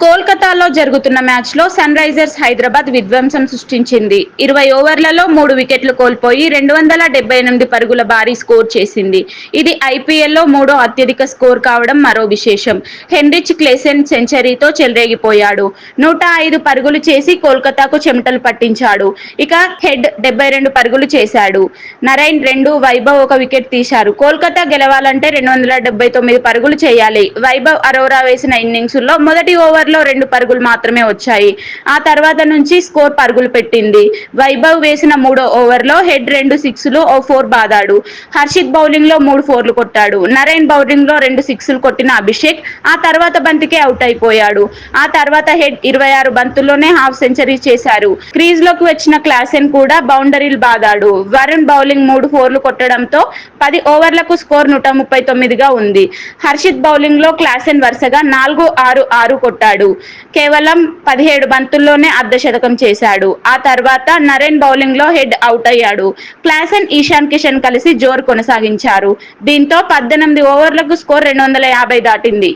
col కోల్కతాలో జరుగుతున్న మ్యాచ్లో సన్ రైజర్స్ హైదరాబాద్ విధ్వంసం సృష్టించింది. ఇరవై ఓవర్లలో మూడు వికెట్లు కోల్పోయి రెండు వందల డెబ్బై ఎనిమిది పరుగుల భారీ స్కోర్ చేసింది. ఇది ఐపీఎల్లో మూడో అత్యధిక స్కోర్ కావడం మరో విశేషం. హెన్రిచ్ క్లేసెన్ సెంచరీతో చెలరేగిపోయాడు. నూట ఐదు పరుగులు చేసి కోల్కతాకు చెమటలు పట్టించాడు. ఇక హెడ్ డెబ్బై రెండు పరుగులు చేశాడు. నరైన్ రెండు వైభవ్ ఒక వికెట్ తీశారు. కోల్కతా గెలవాలంటే రెండు వందల డెబ్బై తొమ్మిది పరుగులు చేయాలి. వైభవ్ అరోరా వేసిన ఇన్నింగ్స్లో మొదటి ఓవర్లో రెండు పరుగులు మాత్రమే వచ్చాయి. ఆ తర్వాత నుంచి స్కోర్ పరుగులు పెట్టింది. వైభవ్ వేసిన మూడో ఓవర్లో హెడ్ రెండు సిక్స్లు ఓ ఫోర్ బాదాడు. హర్షిత్ బౌలింగ్లో మూడు ఫోర్లు కొట్టాడు. నరేన్ బౌలింగ్లో రెండు సిక్స్లు కొట్టిన అభిషేక్ ఆ తర్వాత బంతికే అవుట్ అయిపోయాడు. ఆ తర్వాత హెడ్ ఇరవై ఆరు బంతుల్లోనే హాఫ్ సెంచరీ చేశారు. క్రీజ్లోకి వచ్చిన క్లాసెన్ కూడా బౌండరీలు బాదాడు. వరుణ్ బౌలింగ్ మూడు ఫోర్లు కొట్టడంతో పది ఓవర్లకు స్కోర్ నూట ముప్పై తొమ్మిదిగా ఉంది. హర్షిత్ బౌలింగ్లో క్లాసెన్ వరుసగా నాలుగు ఆరు ఆరు కొట్టాడు. కేవలం పదిహేడు బంతుల్లోనే అర్ధశతకం చేశాడు. ఆ తర్వాత నరేన్ బౌలింగ్లో హెడ్ అవుట్ అయ్యాడు. క్లాసెన్ ఈశాన్ కిషన్ కలిసి జోరు కొనసాగించారు. దీంతో పద్దెనిమిది ఓవర్లకు స్కోర్ రెండు వందల యాభై దాటింది.